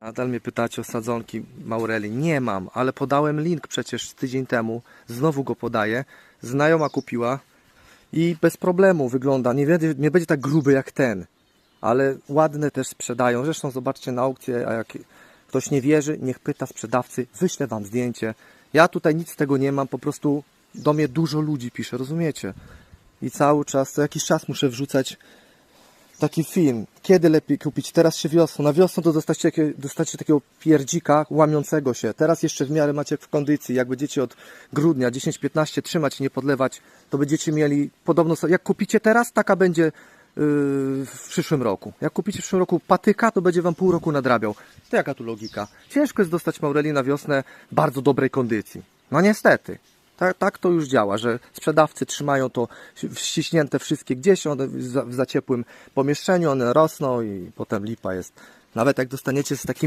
Nadal mnie pytacie o sadzonki Maureli. Nie mam, ale podałem link przecież tydzień temu. Znowu go podaję. Znajoma kupiła i bez problemu wygląda. Nie, będzie, nie będzie tak gruby jak ten, ale ładne też sprzedają. Zresztą zobaczcie na aukcję, a jak ktoś nie wierzy, niech pyta sprzedawcy. Wyślę wam zdjęcie. Ja tutaj nic z tego nie mam, po prostu do mnie dużo ludzi pisze, rozumiecie? I cały czas, co jakiś czas muszę wrzucać taki film. Kiedy lepiej kupić? Teraz się wiosną. Na wiosnę to dostacie, dostacie takiego pierdzika łamiącego się. Teraz jeszcze w miarę macie w kondycji. Jak będziecie od grudnia 10-15 trzymać i nie podlewać, to będziecie mieli podobno. Jak kupicie teraz, taka będzie yy, w przyszłym roku. Jak kupicie w przyszłym roku patyka, to będzie wam pół roku nadrabiał. To jaka tu logika? Ciężko jest dostać Maureli na wiosnę bardzo dobrej kondycji. No niestety. Tak, tak to już działa, że sprzedawcy trzymają to ściśnięte wszystkie gdzieś, one w za- w za ciepłym pomieszczeniu, one rosną i potem lipa jest. Nawet jak dostaniecie z takim